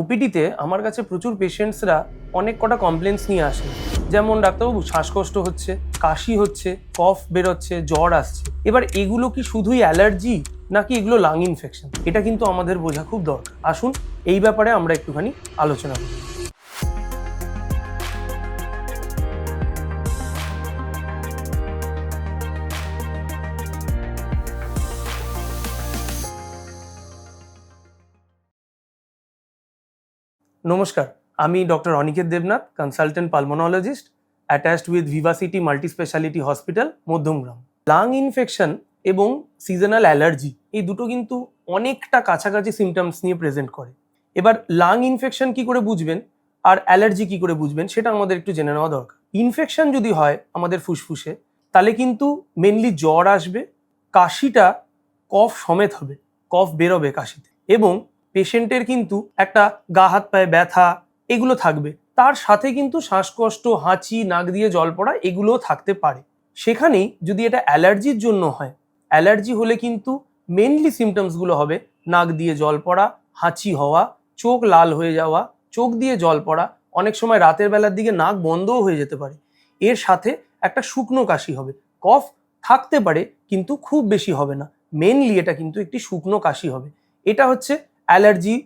ওপিডিতে আমার কাছে প্রচুর পেশেন্টসরা অনেক কটা কমপ্লেন্স নিয়ে আসে। যেমন ডাক্তারবাবু, শ্বাসকষ্ট হচ্ছে, কাশি হচ্ছে, কফ বেরোচ্ছে, জ্বর আসছে। এবার এগুলো কি শুধুই অ্যালার্জি, নাকি এগুলো লাং ইনফেকশন এটা কিন্তু আমাদের বোঝা খুব দরকার। আসুন, এই ব্যাপারে আমরা একটুখানি আলোচনা করি। নমস্কার, আমি doctor Aniket Debnath consultant pulmonologist attached with Vivacity multi speciality hospital Madhyamgram. Lung infection এবং সিজনাল অ্যালার্জি এই দুটো কিন্তু অনেকটা কাছাকাছি সিমটমস নিয়ে প্রেজেন্ট করে। এবার লাং ইনফেকশন কি করে বুঝবেন আর অ্যালার্জি কি করে বুঝবেন সেটা আমাদের একটু জেনে নেওয়া দরকার। ইনফেকশন যদি হয় আমাদের ফুসফুসে, তাহলে কিন্তু মেনলি জ্বর আসবে, কাশিটা কফ সমেত হবে কফ বেরোবে কাশিতে। এবং পেশেন্টের কিন্তু একটা গা হাত পায়ে ব্যথা এগুলো থাকবে। তার সাথে কিন্তু শ্বাসকষ্ট, হাঁচি, নাক দিয়ে জল পড়া এগুলোও থাকতে পারে। সেখানেই যদি এটা অ্যালার্জির জন্য হয়, অ্যালার্জি হলে কিন্তু মেনলি সিমটমসগুলো হবে নাক দিয়ে জল পড়া, হাঁচি হওয়া, চোখ লাল হয়ে যাওয়া, চোখ দিয়ে জল পড়া, অনেক সময় রাতের বেলার দিকে নাক বন্ধও হয়ে যেতে পারে। এর সাথে একটা শুকনো কাশি হবে। কফ থাকতে পারে কিন্তু খুব বেশি হবে না। মেনলি এটা কিন্তু একটি শুকনো কাশি হবে। এটা হচ্ছে অ্যালার্জি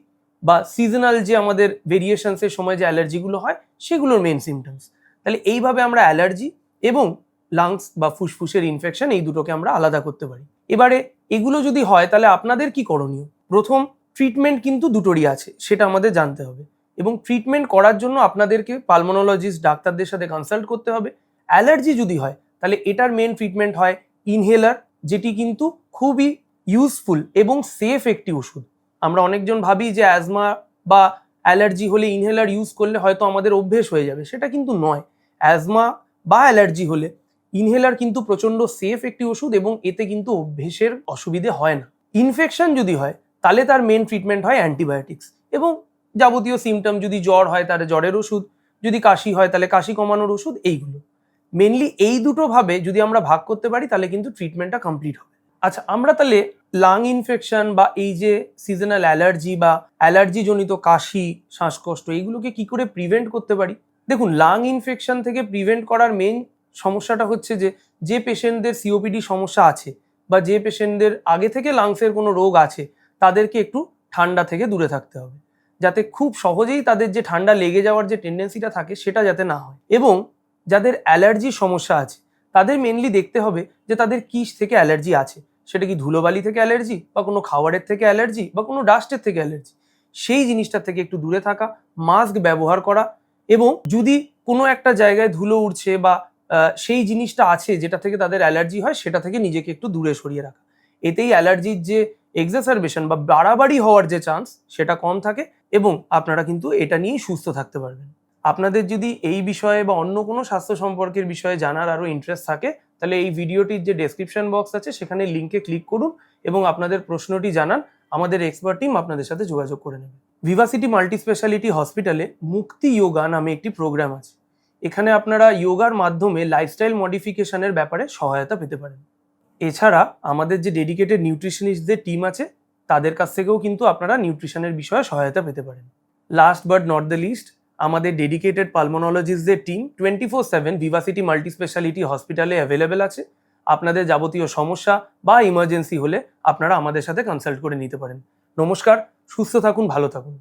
বা সিজনাল যে আমাদের ভেরিয়েশনসের সময় যে অ্যালার্জিগুলো হয়, সেগুলোর মেন সিমটমস তাহলে এইভাবে আমরা অ্যালার্জি এবং লাংস বা ফুসফুসের ইনফেকশন এই দুটোকে আমরা আলাদা করতে পারি। এবারে এগুলো যদি হয়, তাহলে আপনাদের কি করণীয়? প্রথম ট্রিটমেন্ট কিন্তু দুটোরই আছে, সেটা আমাদের জানতে হবে। এবং ট্রিটমেন্ট করার জন্য আপনাদেরকে পালমোনোলজিস্ট ডাক্তারদের সাথে কনসাল্ট করতে হবে। অ্যালার্জি যদি হয়, তাহলে এটার মেন ট্রিটমেন্ট হয় ইনহেলার যেটি কিন্তু খুবই ইউজফুল এবং সেফ একটি ওষুধ। আমরা অনেকজন ভাবি যে অ্যাজমা বা অ্যালার্জি হলে ইনহেলার ইউজ করলে হয়তো আমাদের অভ্যেস হয়ে যাবে। সেটা কিন্তু নয়। অ্যাজমা বা অ্যালার্জি হলে ইনহেলার কিন্তু প্রচণ্ড সেফ একটি ওষুধ এবং এতে কিন্তু অভ্যেসের অসুবিধে হয় না। ইনফেকশন যদি হয়, তাহলে তার মেন ট্রিটমেন্ট হয় অ্যান্টিবায়োটিক্স এবং যাবতীয় সিমটম যদি জ্বর হয়, তাহলে জ্বরের ওষুধ। যদি কাশি হয়, তাহলে কাশি কমানোর ওষুধ, এইগুলো। মেনলি এই দুটো ভাবে যদি আমরা ভাগ করতে পারি, তাহলে কিন্তু ট্রিটমেন্টটা কমপ্লিট হবে। আচ্ছা আমরা তাহলে লাং ইনফেকশন বা এই যে সিজনাল অ্যালার্জি বা অ্যালার্জি জনিত কাশি, শ্বাসকষ্ট এইগুলোকে কি করে প্রিভেন্ট করতে পারি? দেখুন লাং ইনফেকশন থেকে প্রিভেন্ট করার মেন সমস্যাটা হচ্ছে যে যে পেশেন্টদের সিওপিডি সমস্যা আছে বা যে পেশেন্টদের আগে থেকে লাংসের কোনো রোগ আছে, তাদেরকে একটু ঠান্ডা থেকে দূরে থাকতে হবে। যাতে খুব সহজেই তাদের যে ঠান্ডা লেগে যাওয়ার যে টেন্ডেন্সিটা থাকে, সেটা যাতে না হয়। এবং যাদের অ্যালার্জি সমস্যা আছে তাদের মেনলি দেখতে হবে যে তাদের কিস থেকে অ্যালার্জি আছে। সেটা কি ধুলোবালি থেকে অ্যালার্জি বা কোনো খাবারের থেকে অ্যালার্জি বা কোনো ডাস্টের থেকে অ্যালার্জি সেই জিনিসটা থেকে একটু দূরে থাকা মাস্ক ব্যবহার করা এবং যদি কোনো একটা জায়গায় ধুলো উঠছে বা সেই জিনিসটা আছে যেটা থেকে তাদের অ্যালার্জি হয়, সেটা থেকে নিজেকে একটু দূরে সরিয়ে রাখা। এতেই অ্যালার্জির যে এক্সাসারবেশন বা বাড়াবাড়ি হওয়ার যে চান্স সেটা কম থাকে এবং আপনারা কিন্তু এটা নিয়েই সুস্থ থাকতে পারবেন। আপনাদের যদি এই বিষয়ে বা অন্য কোনো স্বাস্থ্য সম্পর্কের বিষয়ে জানার আরও ইন্টারেস্ট থাকে, তাহলে এই ভিডিওটির যে ডেসক্রিপশন বক্স আছে, সেখানে লিঙ্কে ক্লিক করুন এবং আপনাদের প্রশ্নটি জানান। আমাদের এক্সপার্ট টিম আপনাদের সাথে যোগাযোগ করে নেবে। ভিভাসিটি মাল্টি স্পেশালিটি হসপিটালে মুক্তি যোগা নামে একটি প্রোগ্রাম আছে। এখানে আপনারা যোগার মাধ্যমে লাইফস্টাইল মডিফিকেশনের ব্যাপারে সহায়তা পেতে পারেন। এছাড়া আমাদের যে ডেডিকেটেড নিউট্রিশনিস্টদের টিম আছে, তাদের কাছ থেকেও কিন্তু আপনারা নিউট্রিশনের বিষয়ে সহায়তা পেতে পারেন। Last but not the least আমাদের dedicated পালমোনোলজিস্টদের team twenty four seven Vivacity multi speciality হসপিটালে অ্যাভেলেবেল আছে। আপনাদের যাবতীয় সমস্যা বা ইমার্জেন্সি হলে আপনারা আমাদের সাথে কনসাল্ট করে নিতে পারেন। নমস্কার, সুস্থ থাকুন, ভালো থাকুন।